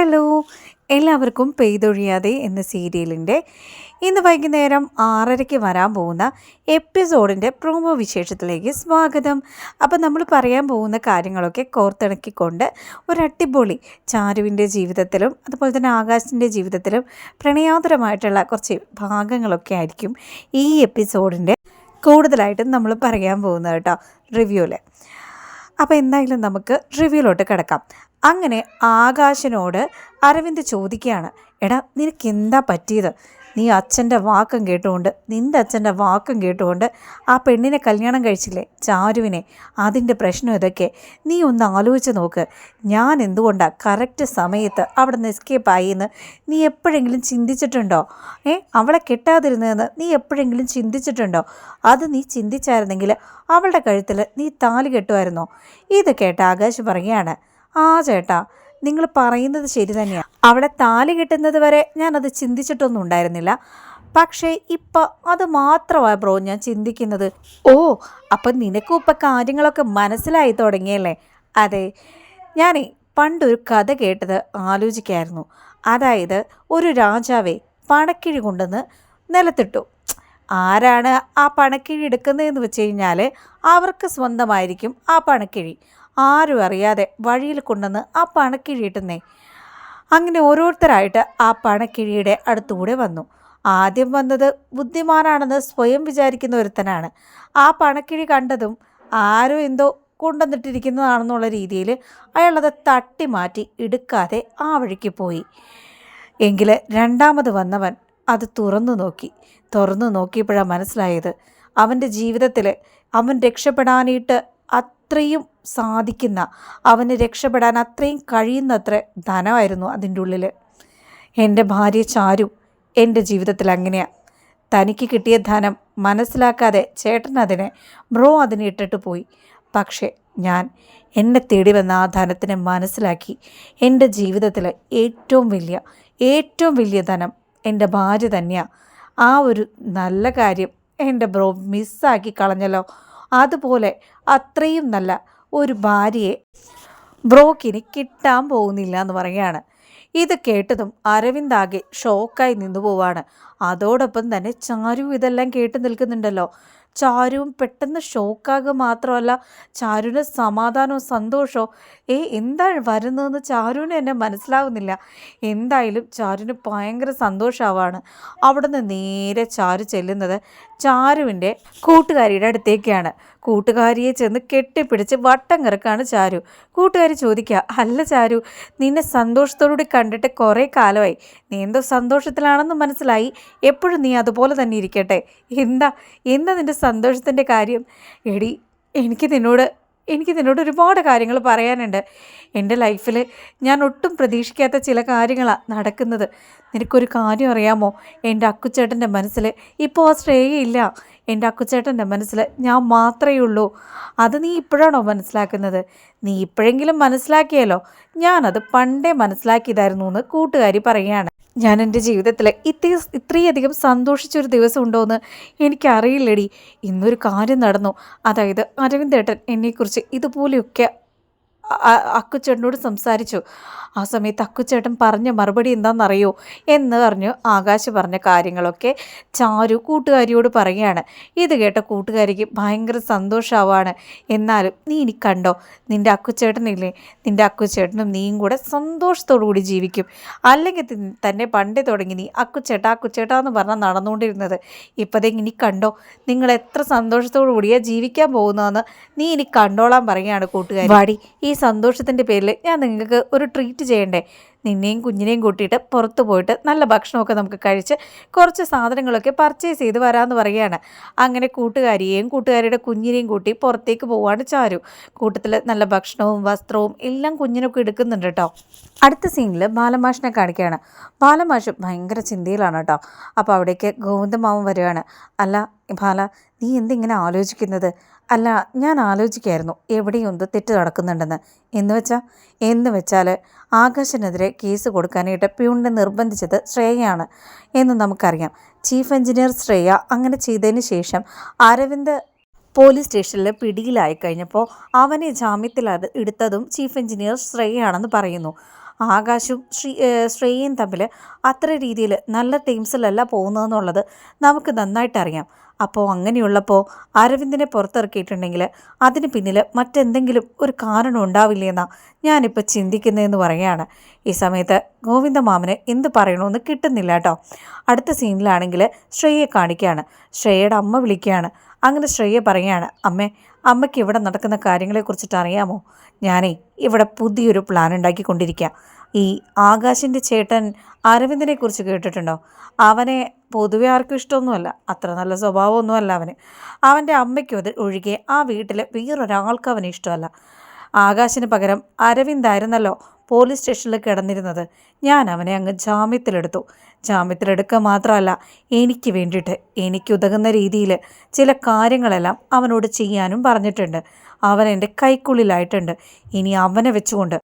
Hello എല്ലാവർക്കും പെയ്തൊഴിയാതെ എന്ന സീരിയലിന്റെ ഇന്ന് വൈകുന്നേരം ആറരയ്ക്ക് വരാൻ പോകുന്ന എപ്പിസോഡിന്റെ പ്രൊമോ വിശേഷത്തിലേക്ക് സ്വാഗതം. അപ്പോൾ നമ്മൾ പറയാൻ പോകുന്ന കാര്യങ്ങളൊക്കെ കോർത്തിണക്കിക്കൊണ്ട് ഒരു അടിപൊളി ചാരുവിന്റെ ജീവിതത്തിലും അതുപോലെ തന്നെ ആകാശിന്റെ ജീവിതത്തിലും പ്രണയാതരമായിട്ടുള്ള കുറച്ച് ഭാഗങ്ങളൊക്കെ ആയിരിക്കും ഈ എപ്പിസോഡിന്റെ കൂടുതലായിട്ടും നമ്മൾ പറയാൻ പോകുന്നത് കേട്ടോ റിവ്യൂവിൽ അപ്പോൾ എന്തായാലും നമുക്ക് റിവ്യൂലോട്ട് കിടക്കാം. അങ്ങനെ ആകാശനോട് അരവിന്ദ് ചോദിക്കുകയാണ് എടാ നിനക്ക് എന്താ പറ്റിയത്? നീ അച്ഛന്റെ വാക്കും കേട്ടുകൊണ്ട് നിന്റെ അച്ഛന്റെ വാക്കും കേട്ടുകൊണ്ട് ആ പെണ്ണിനെ കല്യാണം കഴിച്ചില്ലേ? ചാരുവിനെ അതിന്റെ പ്രശ്നം ഇതൊക്കെ നീ ഒന്ന് ആലോചിച്ച് നോക്ക്. ഞാൻ എന്തുകൊണ്ടാണ് കറക്റ്റ് സമയത്ത് അവിടെ നിന്ന് എസ്കേപ്പ് ആയി എന്ന് നീ എപ്പോഴെങ്കിലും ചിന്തിച്ചിട്ടുണ്ടോ? ഏ അവളെ കിട്ടാതിരുന്നതെന്ന് നീ എപ്പോഴെങ്കിലും ചിന്തിച്ചിട്ടുണ്ടോ? അത് നീ ചിന്തിച്ചായിരുന്നെങ്കിൽ അവളുടെ കഴുത്തിൽ നീ താലി കെട്ടുമായിരുന്നോ? ഇത് കേട്ട ആകാശ് പറയുകയാണ് ആ ചേട്ടാ നിങ്ങൾ പറയുന്നത് ശരി തന്നെയാണ് അവിടെ താലി കിട്ടുന്നത് വരെ ഞാനത് ചിന്തിച്ചിട്ടൊന്നും ഉണ്ടായിരുന്നില്ല. പക്ഷേ ഇപ്പം അത് മാത്രമാണ് ബ്രോ ഞാൻ ചിന്തിക്കുന്നത്. ഓ അപ്പം നിനക്കും ഇപ്പം കാര്യങ്ങളൊക്കെ മനസ്സിലായി തുടങ്ങിയല്ലേ? അതെ ഞാനേ പണ്ടൊരു കഥ കേട്ടത് ആലോചിക്കായിരുന്നു. അതായത് ഒരു രാജാവേ പണക്കിഴി കൊണ്ടുവന്ന് നിലത്തിട്ടു. ആരാണ് ആ പണക്കിഴി എടുക്കുന്നതെന്ന് വെച്ച് കഴിഞ്ഞാൽ അവർക്ക് സ്വന്തമായിരിക്കും ആ പണക്കിഴി. ആരും അറിയാതെ വഴിയിൽ കൊണ്ടുവന്ന് ആ പണക്കിഴിയിട്ടുന്നേ. അങ്ങനെ ഓരോരുത്തരായിട്ട് ആ പണക്കിഴിയുടെ അടുത്തുകൂടെ വന്നു. ആദ്യം വന്നത് ബുദ്ധിമാനാണെന്ന് സ്വയം വിചാരിക്കുന്ന ഒരുത്തനാണ്. ആ പണക്കിഴി കണ്ടതും ആരോ എന്തോ കൊണ്ടുവന്നിട്ടിരിക്കുന്നതാണെന്നുള്ള രീതിയിൽ അയാളത് തട്ടി മാറ്റി എടുക്കാതെ ആ വഴിക്ക് പോയി. എങ്കിൽ രണ്ടാമത് വന്നവൻ അത് തുറന്നു നോക്കി. തുറന്നു നോക്കിയപ്പോഴാണ് മനസ്സിലായത്. അവന്റെ ജീവിതത്തിൽ അവൻ രക്ഷപ്പെടാനായിട്ട് അത്രയും സാധിക്കുന്ന അവന് രക്ഷപ്പെടാൻ അത്രയും കഴിയുന്നത്ര ധനമായിരുന്നു അതിന്റെ ഉള്ളിൽ എന്റെ ഭാര്യ ചാരു എന്റെ ജീവിതത്തിൽ അങ്ങനെയാണ് തനിക്ക് കിട്ടിയ ധനം മനസ്സിലാക്കാതെ ചേട്ടൻ അതിനെ ബ്രോ അതിനെ ഇട്ടിട്ട് പോയി. പക്ഷേ ഞാൻ എന്നെ തേടി വന്ന ആ ധനത്തിനെ മനസ്സിലാക്കി എന്റെ ജീവിതത്തിലെ ഏറ്റവും വലിയ ഏറ്റവും വലിയ ധനം എന്റെ ഭാര്യ തന്നെയാണ് ആ ഒരു നല്ല കാര്യം എന്റെ ബ്രോ മിസ്സാക്കി കളഞ്ഞല്ലോ. അതുപോലെ അത്രയും നല്ല ഒരു ബ്രോക്കിന് കിട്ടാൻ പോകുന്നില്ല എന്ന് പറയുകയാണ്. ഇത് കേട്ടതും അരവിന്ദ് ആകെ ഷോക്കായി നിന്നു പോവാണ് അതോടൊപ്പം തന്നെ ചാരു ഇതെല്ലാം കേട്ട് നിൽക്കുന്നുണ്ടല്ലോ. ചാരുവും പെട്ടെന്ന് ഷോക്കാകുക മാത്രമല്ല ചാരുവിന് സമാധാനവും സന്തോഷവും. ഏ എന്താണ് വരുന്നതെന്ന് ചാരുവിന് എന്നെ മനസ്സിലാവുന്നില്ല. എന്തായാലും ചാരുവിന് ഭയങ്കര സന്തോഷമാവാണ് അവിടുന്ന് നേരെ ചാരു ചെല്ലുന്നത് ചാരുവിന്റെ കൂട്ടുകാരിയുടെ അടുത്തേക്കാണ്. കൂട്ടുകാരിയെ ചെന്ന് കെട്ടിപ്പിടിച്ച് വട്ടം കിറക്കാണ് ചാരു. കൂട്ടുകാരി ചോദിക്കുക അല്ല ചാരു നിന്നെ സന്തോഷത്തോടുകൂടി കണ്ടിട്ട് കുറേ കാലമായി. നീ എന്തോ സന്തോഷത്തിലാണെന്ന് മനസ്സിലായി. എപ്പോഴും നീ അതുപോലെ തന്നെ ഇരിക്കട്ടെ. എന്താ? എന്താ നിന്റെ സന്തോഷത്തിന്റെ കാര്യം? എടി എനിക്ക് നിന്നോട് എനിക്ക് നിന്നോട് ഒരുപാട് കാര്യങ്ങൾ പറയാനുണ്ട്. എന്റെ ലൈഫിൽ ഞാൻ ഒട്ടും പ്രതീക്ഷിക്കാത്ത ചില കാര്യങ്ങളാണ് നടക്കുന്നത്. നിനക്കൊരു കാര്യം അറിയാമോ? എന്റെ അക്കുച്ചേട്ടന്റെ മനസ്സിൽ ഇപ്പോൾ ആ ശ്രേയയില്ല എന്റെ അക്കുച്ചേട്ടന്റെ മനസ്സിൽ ഞാൻ മാത്രമേ ഉള്ളൂ. അത് നീ ഇപ്പോഴാണോ മനസ്സിലാക്കുന്നത്? നീ ഇപ്പോഴെങ്കിലും മനസ്സിലാക്കിയല്ലോ ഞാനത് പണ്ടേ മനസ്സിലാക്കിയതായിരുന്നു എന്ന് കൂട്ടുകാരി പറയുകയാണ്. ഞാൻ എന്റെ ജീവിതത്തിൽ ഇത്ര ഇത്രയധികം സന്തോഷിച്ചൊരു ദിവസം ഉണ്ടോയെന്ന് എനിക്കറിയില്ലടി. ഇന്നൊരു കാര്യം നടന്നു. അതായത് അരവിന്ദേട്ടൻ എന്നെക്കുറിച്ച് ഇതുപോലെയൊക്കെ അക്കുച്ചേട്ടനോട് സംസാരിച്ചു. ആ സമയത്ത് അക്കുച്ചേട്ടൻ പറഞ്ഞ മറുപടി എന്താണെന്നറിയോ എന്ന് പറഞ്ഞു ആകാശ് പറഞ്ഞ കാര്യങ്ങളൊക്കെ ചാരു കൂട്ടുകാരിയോട് പറയുകയാണ്. ഇത് കേട്ട കൂട്ടുകാരിക്ക് ഭയങ്കര സന്തോഷമാവാണ് എന്നാലും നീ ഇനി കണ്ടോ? നിന്റെ അക്കുച്ചേട്ടനില്ലേ? നിന്റെ അക്കുച്ചേട്ടനും നീയും കൂടെ സന്തോഷത്തോടു കൂടി ജീവിക്കും. അല്ലെങ്കിൽ തന്നെ പണ്ടേ തുടങ്ങി നീ അക്കുച്ചേട്ട അക്കുച്ചേട്ട എന്ന് പറഞ്ഞാൽ നടന്നുകൊണ്ടിരുന്നത് ഇപ്പോഴത്തേക്ക് ഇനി കണ്ടോ? നിങ്ങൾ എത്ര സന്തോഷത്തോടു കൂടിയാണ് ജീവിക്കാൻ പോകുന്നതെന്ന് നീ ഇനി കണ്ടോളാൻ പറയുകയാണ് കൂട്ടുകാരി. വാടി ഈ സന്തോഷത്തിന്റെ പേരിൽ ഞാൻ നിങ്ങൾക്ക് ഒരു ട്രീറ്റ് ചെയ്യണ്ടേ? നിന്നെയും കുഞ്ഞിനെയും കൂട്ടിയിട്ട് പുറത്ത് പോയിട്ട് നല്ല ഭക്ഷണമൊക്കെ നമുക്ക് കഴിച്ച് കുറച്ച് സാധനങ്ങളൊക്കെ പർച്ചേസ് ചെയ്ത് വരാമെന്ന് പറയുകയാണ്. അങ്ങനെ കൂട്ടുകാരിയെയും കൂട്ടുകാരിയുടെ കുഞ്ഞിനെയും കൂട്ടി പുറത്തേക്ക് പോവാണ് ചാരു. കൂട്ടത്തിൽ നല്ല ഭക്ഷണവും വസ്ത്രവും എല്ലാം കുഞ്ഞിനൊക്കെ എടുക്കുന്നുണ്ട് കേട്ടോ. അടുത്ത സീനിൽ ബാലമാഷിനെ കാണിക്കുകയാണ്. ബാലമാഷ് ഭയങ്കര ചിന്തയിലാണ് കേട്ടോ. അപ്പോൾ അവിടേക്ക് ഗോവിന്ദമാവൻ വരികയാണ്. അല്ല ബാല നീ എന്തിങ്ങനെ ആലോചിക്കുന്നത്? അല്ല ഞാൻ ആലോചിക്കായിരുന്നു എവിടെയൊന്ന് തെറ്റ് നടക്കുന്നുണ്ടെന്ന്. എന്ന് വെച്ചാൽ എന്ന് വെച്ചാൽ ആകാശിനെതിരെ കേസ് കൊടുക്കാനായിട്ട് പ്യൂണിനെ നിർബന്ധിച്ചത് ശ്രേയയാണ്. എന്ന് നമുക്കറിയാം. ചീഫ് എഞ്ചിനീയർ ശ്രേയ അങ്ങനെ ചെയ്തതിന് ശേഷം അരവിന്ദ് പോലീസ് സ്റ്റേഷനിൽ പിടിയിലായി കഴിഞ്ഞപ്പോൾ അവനെ ജാമ്യത്തിൽ എടുത്തതും ചീഫ് എഞ്ചിനീയർ ശ്രേയയാണെന്ന് പറയുന്നു. ആകാശും ശ്രീ ശ്രേയയും തമ്മിൽ അത്ര രീതിയിൽ നല്ല ടീംസിലല്ല പോകുന്നതെന്നുള്ളത് നമുക്ക് നന്നായിട്ട് അറിയാം അപ്പോൾ അങ്ങനെയുള്ളപ്പോൾ അരവിന്ദിനെ പുറത്തിറക്കിയിട്ടുണ്ടെങ്കിൽ അതിന് പിന്നിൽ മറ്റെന്തെങ്കിലും ഒരു കാരണം ഉണ്ടാവില്ലെന്നാണ് ഞാനിപ്പോൾ ചിന്തിക്കുന്നതെന്ന് പറയുകയാണ് ഈ സമയത്ത് ഗോവിന്ദ മാമന് എന്ത് പറയണമെന്ന് കിട്ടുന്നില്ല കേട്ടോ അടുത്ത സീനിലാണെങ്കിൽ ശ്രേയെ കാണിക്കുകയാണ് ശ്രേയയുടെ അമ്മ വിളിക്കുകയാണ് അങ്ങനെ ശ്രേയ പറയുകയാണ് അമ്മേ അമ്മയ്ക്ക് ഇവിടെ നടക്കുന്ന കാര്യങ്ങളെക്കുറിച്ചിട്ട് അറിയാമോ? ഞാനേ ഇവിടെ പുതിയൊരു പ്ലാൻ ഉണ്ടാക്കിക്കൊണ്ടിരിക്കുക ഈ ആകാശിന്റെ ചേട്ടൻ അരവിന്ദനെ കുറിച്ച് കേട്ടിട്ടുണ്ടോ? അവനെ പൊതുവെ ആർക്കും ഇഷ്ടമൊന്നുമല്ല. അത്ര നല്ല സ്വഭാവമൊന്നുമല്ല അവന്. അവന്റെ അമ്മയ്ക്കും അത് ഒഴികെ ആ വീട്ടിലെ വേറൊരാൾക്ക് അവന് ഇഷ്ടമല്ല. ആകാശിന് പകരം അരവിന്ദായിരുന്നല്ലോ പോലീസ് സ്റ്റേഷനിൽ കിടന്നിരുന്നത്. ഞാൻ അവനെ അങ്ങ് ജാമ്യത്തിലെടുത്തു. ജാമ്യത്തിലെടുക്കുക മാത്രമല്ല എനിക്ക് വേണ്ടിയിട്ട് എനിക്കുതകുന്ന രീതിയിൽ ചില കാര്യങ്ങളെല്ലാം അവനോട് ചെയ്യാനും പറഞ്ഞിട്ടുണ്ട്. അവൻ എന്റെ കൈക്കുള്ളിലായിട്ടുണ്ട്. ഇനി അവനെ വെച്ചുകൊണ്ട്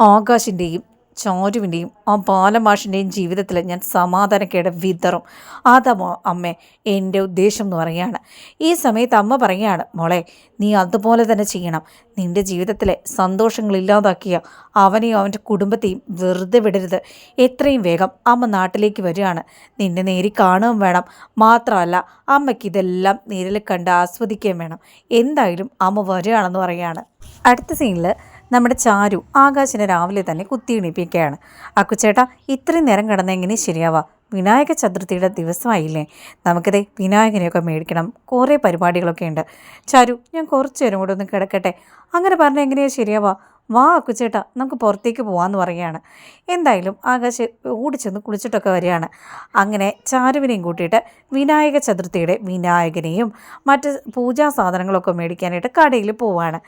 ആകാശിന്റെയും ചോരുവിന്റെയും ആ ബാലമാഷിന്റെയും ജീവിതത്തിൽ ഞാൻ സമാധാനക്കേട് വിതറും. അതമോ അമ്മ എന്റെ ഉദ്ദേശം എന്ന് പറയുകയാണ്. ഈ സമയത്ത് അമ്മ പറയുകയാണ് മോളെ നീ അതുപോലെ തന്നെ ചെയ്യണം. നിന്റെ ജീവിതത്തിലെ സന്തോഷങ്ങളില്ലാതാക്കിയ അവനെയും അവന്റെ കുടുംബത്തെയും വെറുതെ വിടരുത്. എത്രയും വേഗം അമ്മ നാട്ടിലേക്ക് വരികയാണ്. നിന്നെ നേരി കാണുകയും വേണം. മാത്രമല്ല അമ്മയ്ക്ക് ഇതെല്ലാം നേരിൽ കണ്ട് ആസ്വദിക്കുകയും വേണം. എന്തായാലും അമ്മ വരികയാണെന്ന് പറയുകയാണ്. അടുത്ത സീനിൽ നമ്മുടെ ചാരു ആകാശിനെ രാവിലെ തന്നെ കുത്തിയിണിപ്പിക്കുകയാണ് അക്കുച്ചേട്ടാ ഇത്രയും നേരം കിടന്ന എങ്ങനെ ശരിയാവാ? വിനായക ചതുർത്ഥിയുടെ ദിവസമായില്ലേ. നമുക്കിത് വിനായകനെയൊക്കെ മേടിക്കണം. കുറേ പരിപാടികളൊക്കെ ഉണ്ട്. ചാരു ഞാൻ കുറച്ചു നേരം കൂടെ ഒന്ന് കിടക്കട്ടെ. അങ്ങനെ പറഞ്ഞാൽ എങ്ങനെയാണ് ശരിയാവാ? വാ അക്കുച്ചേട്ടാ നമുക്ക് പുറത്തേക്ക് പോകാമെന്ന് പറയുകയാണ്. എന്തായാലും ആകാശ് ഓടിച്ചെന്ന് കുളിച്ചിട്ടൊക്കെ വരികയാണ്. അങ്ങനെ ചാരുവിനെയും കൂട്ടിയിട്ട് വിനായക ചതുർത്ഥിയുടെ വിനായകനെയും മറ്റ് പൂജാ സാധനങ്ങളൊക്കെ മേടിക്കാനായിട്ട് കടയിൽ പോവാണ്.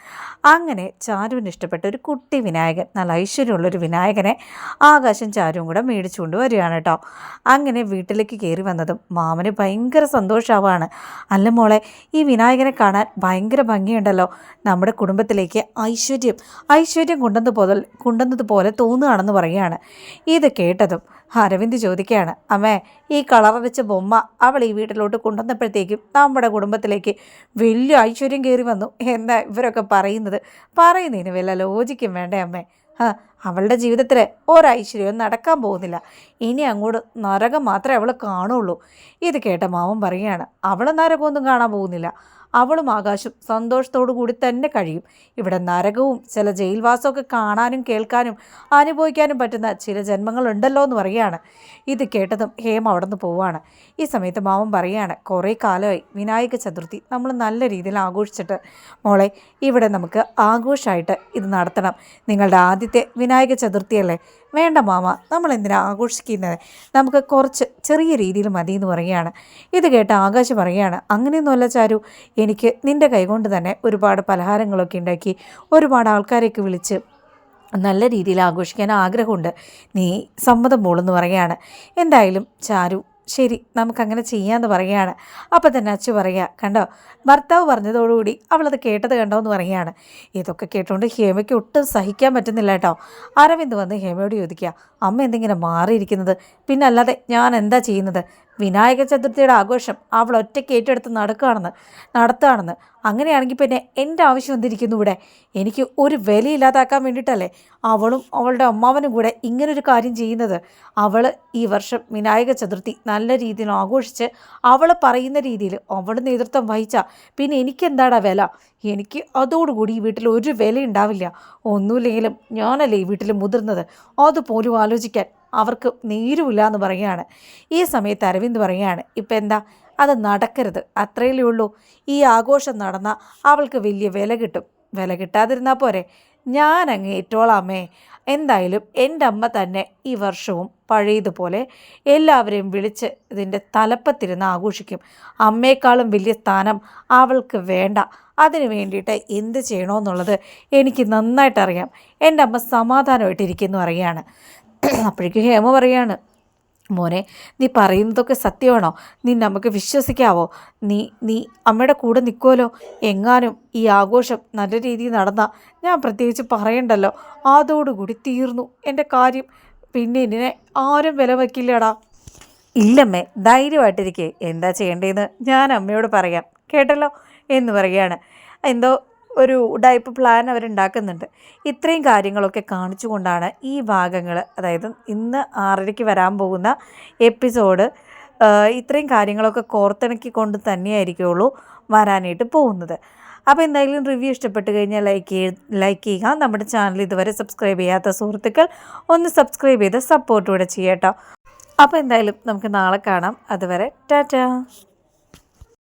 അങ്ങനെ ചാരുവിന് ഇഷ്ടപ്പെട്ട ഒരു കുട്ടി വിനായകൻ നല്ല ഐശ്വര്യമുള്ളൊരു വിനായകനെ ആകാശം ചാരുവും കൂടെ മേടിച്ചുകൊണ്ട് വരികയാണ് കേട്ടോ. അങ്ങനെ വീട്ടിലേക്ക് കയറി വന്നതും മാമന് ഭയങ്കര സന്തോഷമാവാണ് അല്ല മോളെ ഈ വിനായകനെ കാണാൻ ഭയങ്കര ഭംഗിയുണ്ടല്ലോ. നമ്മുടെ കുടുംബത്തിലേക്ക് ഐശ്വര്യം ഐശ്വര്യം കൊണ്ടുവന്നത് കൊണ്ടുവന്നതുപോലെ തോന്നുകയാണെന്ന് പറയുകയാണ്. ഇത് കേട്ടതും അരവിന്ദ് ചോദിക്കുകയാണ് അമ്മേ ഈ കളർ വെച്ച ബൊമ്മ അവൾ ഈ വീട്ടിലോട്ട് കൊണ്ടുവന്നപ്പോഴത്തേക്കും നമ്മുടെ കുടുംബത്തിലേക്ക് വലിയ ഐശ്വര്യം കയറി വന്നു. എന്താ ഇവരൊക്കെ പറയുന്നത്. പറയുന്നതിന് വല്ല ലോജിക്കും വേണ്ടേ അമ്മേ? അവളുടെ ജീവിതത്തിൽ ഒരൈശ്വര്യവും നടക്കാൻ പോകുന്നില്ല. ഇനി അങ്ങോട്ട് നരകം മാത്രമേ അവൾ കാണുള്ളൂ. ഇത് കേട്ട മാമൻ പറയുകയാണ് അവൾ നരകമൊന്നും കാണാൻ പോകുന്നില്ല. അവളും ആകാശും സന്തോഷത്തോടു കൂടി തന്നെ കഴിയും. ഇവിടെ നരകവും ചില ജയിൽവാസമൊക്കെ കാണാനും കേൾക്കാനും അനുഭവിക്കാനും പറ്റുന്ന ചില ജന്മങ്ങളുണ്ടല്ലോ എന്ന് പറയുകയാണ്. ഇത് കേട്ടതും ഹേമ അവിടെ നിന്ന് പോവുകയാണ്. ഈ സമയത്ത് മാമൻ പറയുകയാണ് കുറേ കാലമായി വിനായക ചതുർത്ഥി നമ്മൾ നല്ല രീതിയിൽ ആഘോഷിച്ചിട്ട് മോളെ ഇവിടെ നമുക്ക് ആഘോഷമായിട്ട് ഇത് നടത്തണം. നിങ്ങളുടെ ആദ്യത്തെ വിനായക ചതുർത്ഥിയല്ലേ? വേണ്ട മാമ നമ്മൾ എന്തിനാ ആഘോഷിക്കുന്നത്? നമുക്ക് കുറച്ച് ചെറിയ രീതിയിൽ മതി എന്ന് പറയുകയാണ്. ഇത് കേട്ട് ആകാശ് പറയുകയാണ് അങ്ങനെയൊന്നുമല്ല ചാരു എനിക്ക് നിന്റെ കൈകൊണ്ട് തന്നെ ഒരുപാട് പലഹാരങ്ങളൊക്കെ ഉണ്ടാക്കി ഒരുപാട് ആൾക്കാരെയൊക്കെ വിളിച്ച് നല്ല രീതിയിൽ ആഘോഷിക്കാൻ ആഗ്രഹമുണ്ട്. നീ സമ്മതം പോളെന്ന് പറയുകയാണ്. എന്തായാലും ചാരു ശരി നമുക്കങ്ങനെ ചെയ്യാമെന്ന് പറയുകയാണ്. അപ്പോൾ തന്നെ അച്ചു പറയുക കണ്ടോ ഭർത്താവ് പറഞ്ഞതോടുകൂടി അവളത് കേട്ടത് കണ്ടോ എന്ന് പറയുകയാണ്. ഇതൊക്കെ കേട്ടുകൊണ്ട് ഹേമയ്ക്ക് ഒട്ടും സഹിക്കാൻ പറ്റുന്നില്ല കേട്ടോ. അരവിന്ദ് വന്ന് ഹേമയോട് ചോദിക്കുക അമ്മ എന്തെങ്കിലും മാറിയിരിക്കുന്നത്? പിന്നെ അല്ലാതെ ഞാൻ എന്താ ചെയ്യുന്നത്? വിനായക ചതുർത്ഥിയുടെ ആഘോഷം അവൾ ഒറ്റയ്ക്ക് ഏറ്റെടുത്ത് നടക്കുകയാണെന്ന് നടത്തുകയാണെന്ന്. അങ്ങനെയാണെങ്കിൽ പിന്നെ എന്റെ ആവശ്യം എന്തിരിക്കുന്നു ഇവിടെ? എനിക്ക് ഒരു വിലയില്ലാതാക്കാൻ വേണ്ടിയിട്ടല്ലേ അവളും അവളുടെ അമ്മാവനും കൂടെ ഇങ്ങനൊരു കാര്യം ചെയ്യുന്നത്? അവൾ ഈ വർഷം വിനായക ചതുർത്ഥി നല്ല രീതിയിൽ ആഘോഷിച്ച് അവൾ പറയുന്ന രീതിയിൽ അവൾ നേതൃത്വം വഹിച്ച പിന്നെ എനിക്കെന്താടാ വില? എനിക്ക് അതോടുകൂടി ഈ വീട്ടിൽ ഒരു വില ഉണ്ടാവില്ല ഒന്നുമില്ലെങ്കിലും ഞാനല്ലേ ഈ വീട്ടിൽ മുതിർന്നത്? അതുപോലും ആലോചിക്കാൻ അവർക്ക് നീരുമില്ല എന്ന് പറയുകയാണ്. ഈ സമയത്ത് അരവിന്ദ് പറയുകയാണ് ഇപ്പം എന്താ? അത് നടക്കരുത്. അത്രയല്ലേ ഉള്ളൂ. ഈ ആഘോഷം നടന്നാൽ അവൾക്ക് വലിയ വില കിട്ടും. വില കിട്ടാതിരുന്നാൽ പോരെ. ഞാൻ അങ്ങ് ഏറ്റോളാമേ എന്തായാലും എന്റെ അമ്മ തന്നെ ഈ വർഷവും പഴയതുപോലെ എല്ലാവരെയും വിളിച്ച് ഇതിന്റെ തലപ്പത്തിരുന്ന് ആഘോഷിക്കും. അമ്മയെക്കാളും വലിയ സ്ഥാനം അവൾക്ക് വേണ്ട. അതിന് വേണ്ടിയിട്ട് എന്ത് ചെയ്യണമെന്നുള്ളത് എനിക്ക് നന്നായിട്ടറിയാം. എന്റെ അമ്മ സമാധാനമായിട്ടിരിക്കുന്നു അറിയാണ് അപ്പോഴേക്കും ഹേമ പറയാണ് മോനെ നീ പറയുന്നതൊക്കെ സത്യമാണോ? നീ നമുക്ക് വിശ്വസിക്കാവോ? നീ നീ അമ്മയുടെ കൂടെ നിൽക്കുമല്ലോ എങ്ങാനും ഈ ആഘോഷം നല്ല രീതിയിൽ നടന്നാൽ ഞാൻ പ്രത്യേകിച്ച് പറയണ്ടല്ലോ. അതോടുകൂടി തീർന്നു. എന്റെ കാര്യം പിന്നെ ഇതിനെ ആരും വില വയ്ക്കില്ലടാ. ഇല്ലമ്മേ ധൈര്യമായിട്ടിരിക്കേ. എന്താ ചെയ്യേണ്ടതെന്ന് ഞാൻ അമ്മയോട് പറയാം. കേട്ടല്ലോ? എന്ന് പറയുകയാണ്. എന്തോ ഒരു ടൈപ്പ് പ്ലാൻ അവരുണ്ടാക്കുന്നുണ്ട്. ഇത്രയും കാര്യങ്ങളൊക്കെ കാണിച്ചുകൊണ്ടാണ് ഈ ഭാഗങ്ങൾ അതായത് ഇന്ന് ആറരയ്ക്ക് വരാൻ പോകുന്ന എപ്പിസോഡ് ഇത്രയും കാര്യങ്ങളൊക്കെ കോർത്തിണക്കിക്കൊണ്ട് തന്നെയായിരിക്കുള്ളൂ വരാനായിട്ട് പോകുന്നത്. അപ്പോൾ എന്തായാലും റിവ്യൂ ഇഷ്ടപ്പെട്ട് കഴിഞ്ഞാൽ ലൈക്ക് ചെയ്ത് ലൈക്ക് ചെയ്യുക. നമ്മുടെ ചാനൽ ഇതുവരെ സബ്സ്ക്രൈബ് ചെയ്യാത്ത സുഹൃത്തുക്കൾ ഒന്ന് സബ്സ്ക്രൈബ് ചെയ്ത് സപ്പോർട്ട് കൂടെ ചെയ്യട്ടോ. അപ്പോൾ എന്തായാലും നമുക്ക് നാളെ കാണാം. അതുവരെ ടാറ്റാ.